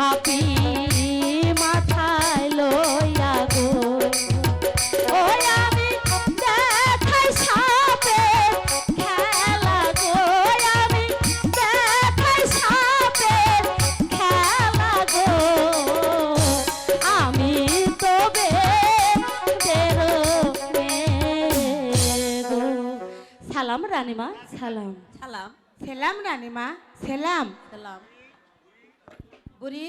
ঝাঁপি মাথায় লইয়া গো। ও আমি দেখাই খেলা গো। আমি দেখাই সাপে আমি তবে বেরো সালাম রানীমা সালাম। সালাম। সেলাম রানীমা সেলাম। সেলাম। বুড়ি,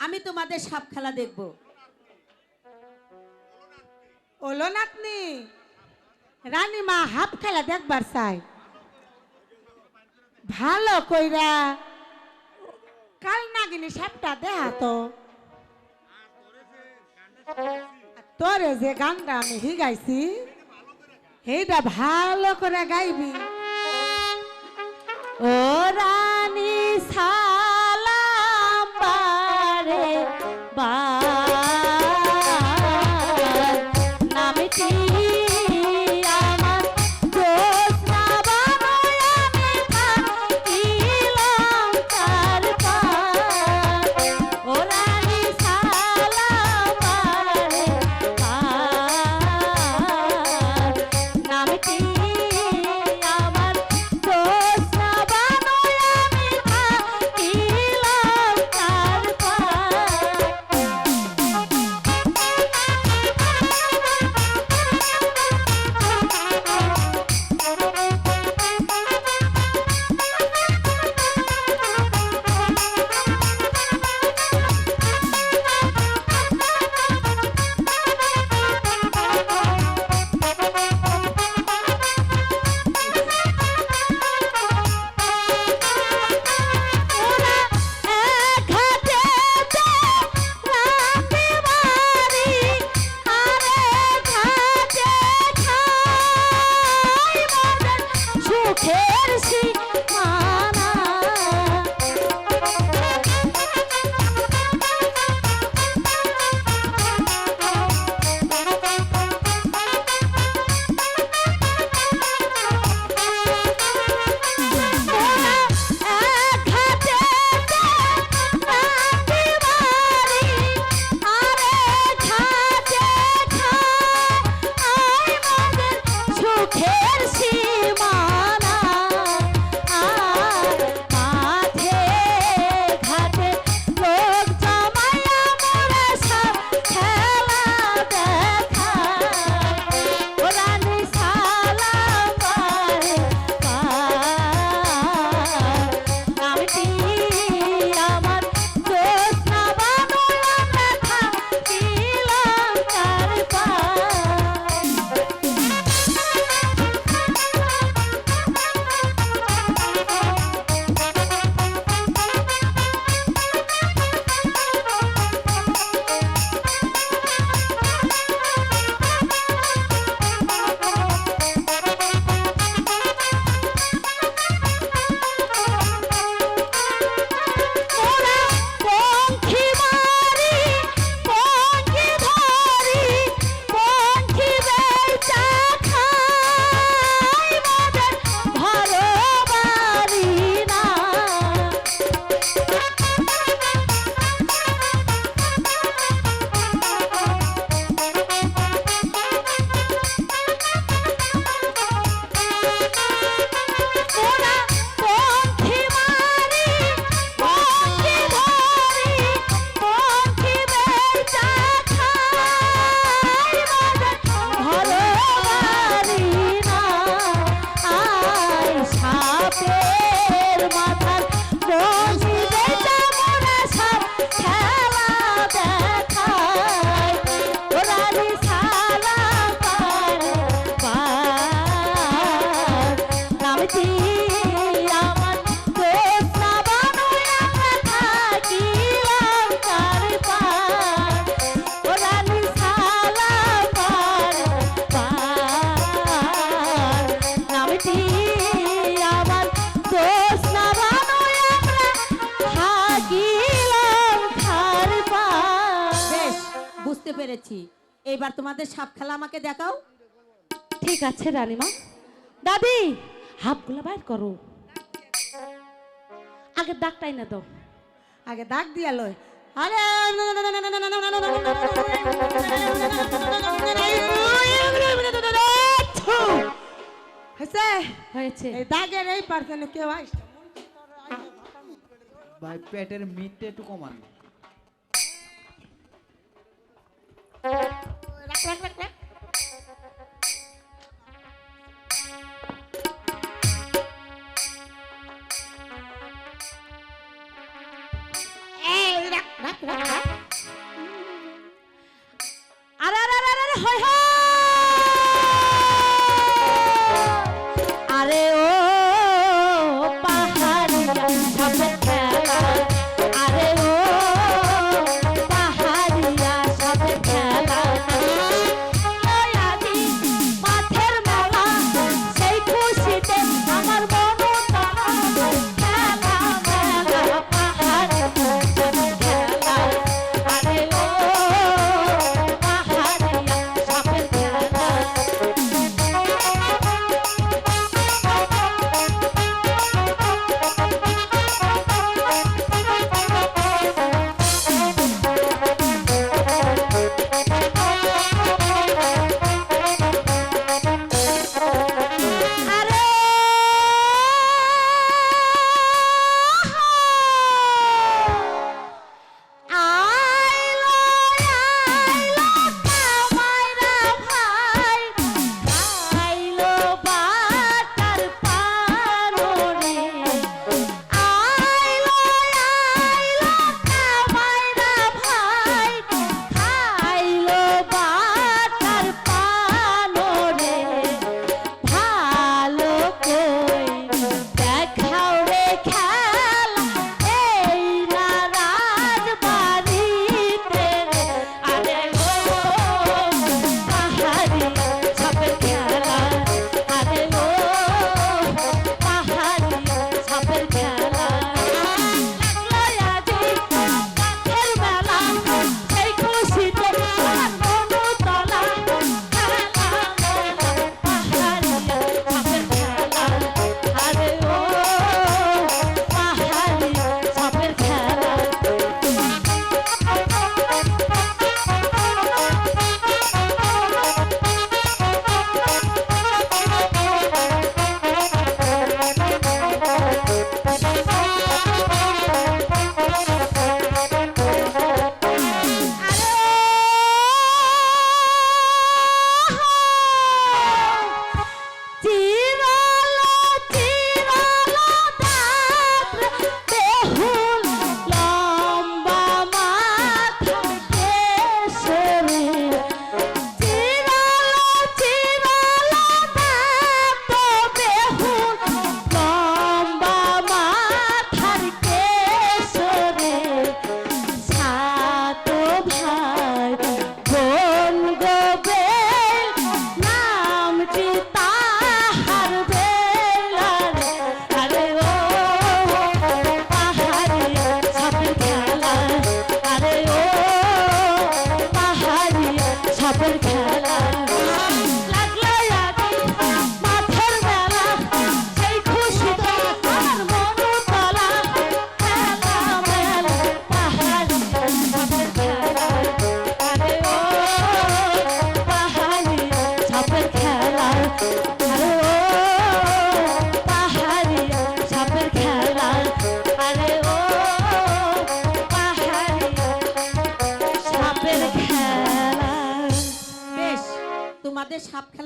আমি তোমাদের সাপ খেলা দেখব। ওলো নাতনি রানীমা হাফ খেলা দেখবার চাই ভালো কইরা কাল নাগিনি সাপটা দেহা তো তোরে যে গানটা আমি হি গাইছি সেইটা ভালো করে গাইবি। ওরা বুঝতে পেরেছি। এবার তোমাদের সাপ খেলা আমাকে দেখাও। ঠিক আছে রানীমা। দাদি হাফগুলা বাইর করো। আগে দাগটাই না দাও। আগে দাগ দিয়া লয়। আরে পেটের মিটটা একটু কমান।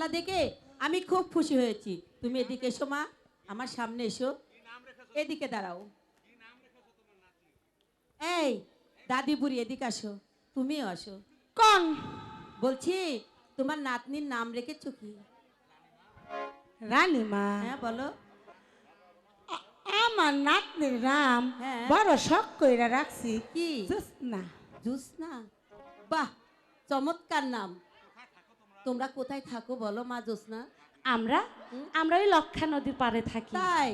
খেলা দেখে আমি খুব খুশি হয়েছি। তুমি এদিকে এসো মা। আমার সামনে এসো। এদিকে দাঁড়াও। এই দাদি বুড়ি এদিকে আসো। তুমিও আসো। কোন? বলছি তোমার নাতনির নাম রেখেছো কি? রানীমা। হ্যাঁ বলো। আমার নাতনির রাম হ্যাঁ। বড় শখ কইরা রাখছি। কি? না জুসনা? বাহ চমৎকার নাম। তোমরা কোথায় থাকো বলো মা জোসনা আমরা? আমরা ওই লক্ষা নদীর পাড়ে থাকি। তাই?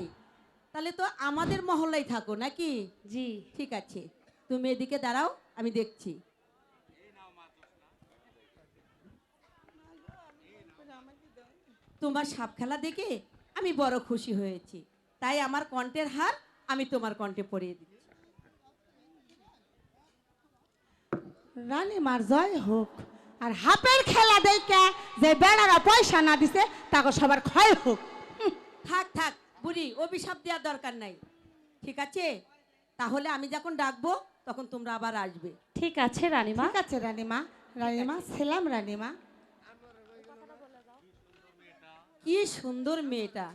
তাহলে তো আমাদের মহল্লায় থাকো নাকি? জি। ঠিক আছে। তুমি এদিকে দাঁড়াও আমি দেখছি। তোমার সাপ খেলা দেখে আমি বড় খুশি হয়েছি। তাই আমার কণ্ঠের হার আমি তোমার কণ্ঠে পরিয়ে দিচ্ছি। রানীমার জয় হোক। আর হাপের খেলা দেখে যে বেড়ারা পয়সা না দিছে তাকে সবার ক্ষয় হোক। থাক থাক বুড়ি অভিশাপ দেওয়ার দরকার নাই। ঠিক আছে? তাহলে আমি যখন ডাকবো তখন তোমরা আবার আসবে। ঠিক আছে রানীমা। ঠিক আছে রানীমা। রানীমা ছিলাম রানীমা। কি সুন্দর মেয়েটা।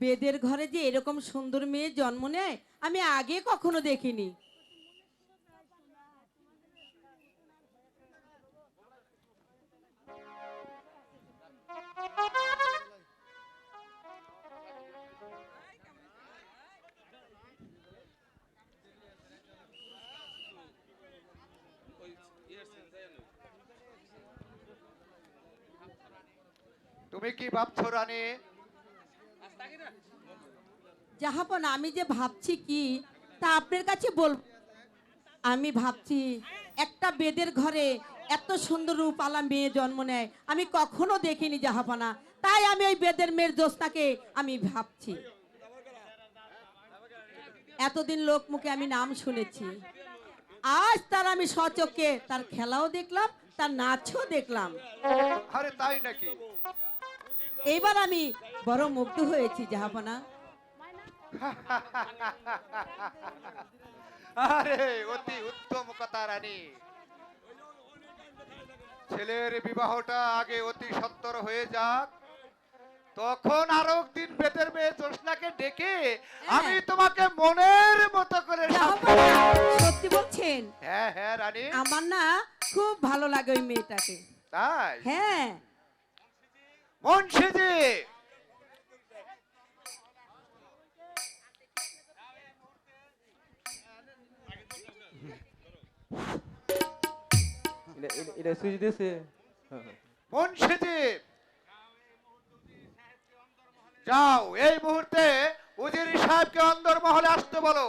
বেদের ঘরে যে এরকম সুন্দর মেয়ে জন্ম নেয় আমি আগে কখনো দেখিনি। তুমি কি ভাবছ রানী? যাহাপন আমি যে ভাবছি কি তা আপনার কাছে বল আমি ভাবছি একটা বেদের ঘরে এত সুন্দর রূপ রূপালা মেয়ে জন্ম নেয় আমি কখনো দেখিনি জাহাপনা। তাই আমি ওই বেদের মেয়ের দোস্তাকে আমি ভাবছি। এতদিন লোক মুখে আমি নাম শুনেছি। আজ তার আমি সচক্ষে তার খেলাও দেখলাম তার নাচও দেখলাম। আরে তাই নাকি? এইবার আমি বড় মুগ্ধ হয়েছি জাহাপনা। আরে অতি উত্তম কথা রানী। ছেলের বিবাহটা আগে অতি সত্তর হয়ে যাক। তখন আরও দিন বেতের মেয়ে জোসনাকে ডেকে আমি তোমাকে মনের মতো করে সত্যি বলছেন? হ্যাঁ হ্যাঁ রানী। আমার না খুব ভালো লাগে ওই মেয়েটাকে। তাই? হ্যাঁ। এটা- সুইচ দিয়েছে। মুন্সিজি। যাও এই মুহূর্তে উজির সাহেবকে অন্দর মহলে আসতে বলো।